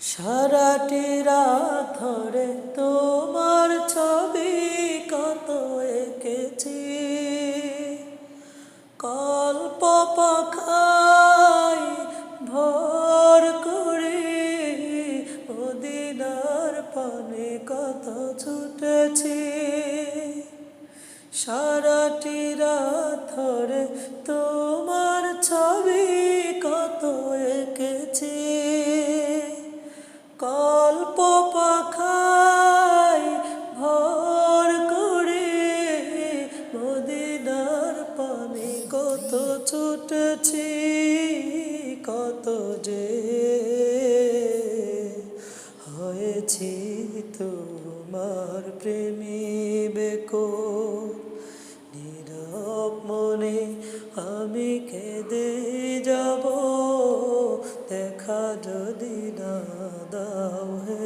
সারাটি রাত ধরে তোমার ছবি কত এঁকেছি। কল্প পাখাই ভর করে, মদিনার পানে কত ছুটেছি। সারাটি রাত ধরে তোমার কত ছুটেছি, কত যে হয়েছি তোমার প্রেমী বেকো। নীরব মনে আমি কেঁদে যাব, দেখা যদি না দাও হে